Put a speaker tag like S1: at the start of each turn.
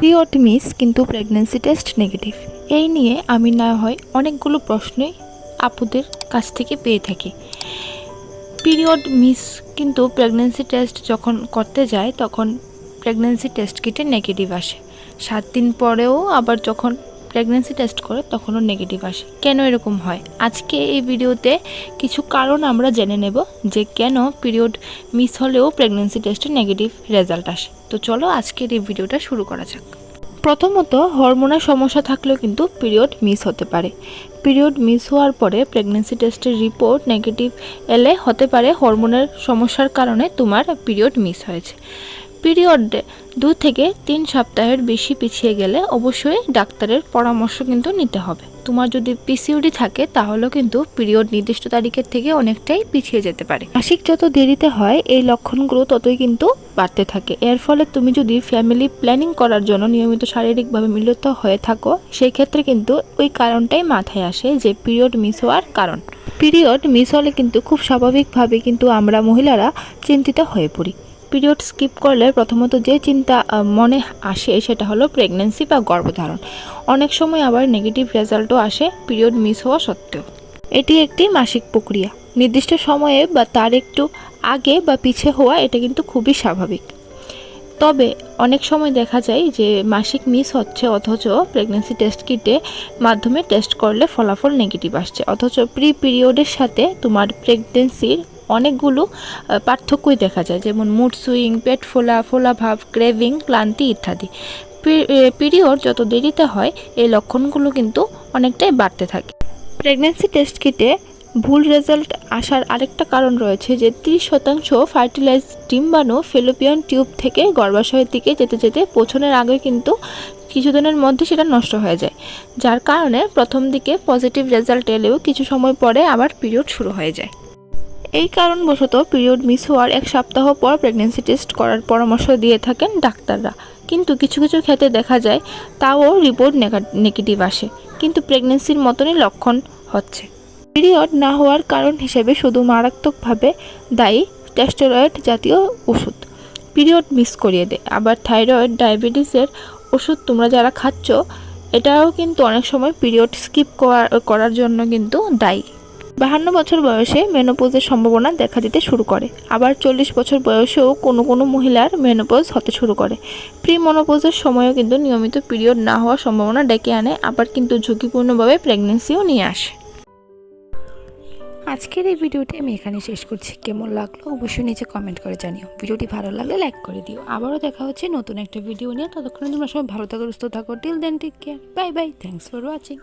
S1: Period miss কিন্তু pregnancy test negative এই নিয়ে আমি না হয় অনেকগুলো প্রশ্নই আপুদের কাছ থেকে পেয়ে থাকি। পিরিয়ড মিস কিন্তু প্রেগনেন্সি টেস্ট যখন করতে যায়, তখন প্রেগনেন্সি টেস্ট কিটে নেগেটিভ আসে। সাত দিন পরেও আবার যখন প্রেগন্যান্সি টেস্ট করে তখনও নেগেটিভ আসে। কেন এরকম হয়? আজকে এই ভিডিওতে কিছু কারণ আমরা জেনে নেব যে কেন পিরিয়ড মিস হলেও প্রেগন্যান্সি টেস্টে নেগেটিভ রেজাল্ট আসে। তো চলো আজকের এই ভিডিওটা শুরু করা যাক। প্রথমত হরমোনের সমস্যা থাকলেও কিন্তু পিরিয়ড মিস হতে পারে। পিরিয়ড মিস হওয়ার পরে প্রেগন্যান্সি টেস্টের রিপোর্ট নেগেটিভ এলে হতে পারে হরমোনের সমস্যার কারণে তোমার পিরিয়ড মিস হয়েছে। পিরিয়ড দু থেকে তিন সপ্তাহের বেশি পিছিয়ে গেলে অবশ্যই ডাক্তারের পরামর্শ কিন্তু নিতে হবে। তোমার যদি পিসিওডি থাকে, তাহলেও কিন্তু পিরিয়ড নির্দিষ্ট তারিখের থেকে অনেকটাই পিছিয়ে যেতে পারে। মাসিক যত দেরিতে হয়, এই লক্ষণগুলো ততই কিন্তু বাড়তে থাকে। এর ফলে তুমি যদি ফ্যামিলি প্ল্যানিং করার জন্য নিয়মিত শারীরিকভাবে মিলিত হয়ে থাকো, সেই ক্ষেত্রে কিন্তু ওই কারণটাই মাথায় আসে যে পিরিয়ড মিস হওয়ার কারণ। পিরিয়ড মিস হলে কিন্তু খুব স্বাভাবিকভাবে কিন্তু আমরা মহিলারা চিন্তিত হয়ে পড়ি। পিরিয়ড স্কিপ করলে প্রথমত যে চিন্তা মনে আসে সেটা হলো প্রেগনেন্সি বা গর্ভধারণ। অনেক সময় আবার নেগেটিভ রেজাল্টও আসে পিরিয়ড মিস হওয়া সত্ত্বেও। এটি একটি মাসিক প্রক্রিয়া। নির্দিষ্ট সময়ে বা তার একটু আগে বা পিছে হওয়া এটা কিন্তু খুবই স্বাভাবিক। তবে অনেক সময় দেখা যায় যে মাসিক মিস হচ্ছে অথচ প্রেগনেন্সি টেস্ট কিটে মাধ্যমে টেস্ট করলে ফলাফল নেগেটিভ আসছে। অথচ প্রি পিরিয়ডের সাথে তোমার প্রেগনেন্সির অনেকগুলো পার্থক্যই দেখা যায়। যেমন মুড সুইং পেট ফোলা ফোলা ভাব ক্রেভিং ক্লান্তি ইত্যাদি। পিরিয়ড যত দেরিতে হয়, এই লক্ষণগুলো কিন্তু অনেকটাই বাড়তে থাকে। প্রেগনেন্সি টেস্ট কিটে ভুল রেজাল্ট আসার আরেকটা কারণ রয়েছে যে, তিরিশ শতাংশ ফার্টিলাইজ ডিম্বাণু ফেলোপিয়ান টিউব থেকে গর্ভাশয়ের দিকে যেতে যেতে পৌঁছানোর আগে কিন্তু কিছুদিনের মধ্যে সেটা নষ্ট হয়ে যায়। যার কারণে প্রথম দিকে পজিটিভ রেজাল্ট এলেও কিছু সময় পরে আবার পিরিয়ড শুরু হয়ে যায়। এই কারণবশত পিরিয়ড মিস হওয়ার এক সপ্তাহ পর প্রেগনেন্সি টেস্ট করার পরামর্শ দিয়ে থাকেন ডাক্তাররা। কিন্তু কিছু কিছু ক্ষেত্রে দেখা যায়, তাও রিপোর্ট নেগেটিভ আসে। কিন্তু প্রেগনেন্সির মতনই লক্ষণ হচ্ছে। পিরিয়ড না হওয়ার কারণ হিসেবে শুধু মারাত্মকভাবে দায়ী টেস্টেরয়েড জাতীয় ওষুধ। পিরিয়ড মিস করিয়ে দেয় আবার থাইরয়েড, ডায়াবেটিসের ওষুধ তোমরা যারা খাচ্ছ, এটাও কিন্তু অনেক সময় পিরিয়ড স্কিপ করার জন্য কিন্তু দায়ী। বাহান্ন বছর বয়সে মেনোপোজের সম্ভাবনা দেখা দিতে শুরু করে। আবার চল্লিশ বছর বয়সেও কোনো কোনো মহিলার মেনোপোজ হতে শুরু করে। প্রি মনোপোজের সময়ও কিন্তু নিয়মিত পিরিয়ড না হওয়ার সম্ভাবনা ডেকে আনে, আবার কিন্তু ঝুঁকিপূর্ণভাবে প্রেগনেন্সিও নিয়ে আসে। আজকের এই ভিডিওটি আমি এখানে শেষ করছি। কেমন লাগল অবশ্যই নিচে কমেন্ট করে জানিও। ভিডিওটি ভালো লাগলে লাইক করে দিও। আবারও দেখা হচ্ছে নতুন একটা ভিডিও নিয়ে। ততক্ষণে তোমরা সবাই ভালো থাকো, সুস্থ থাকো। Till then take care bye bye thanks for watching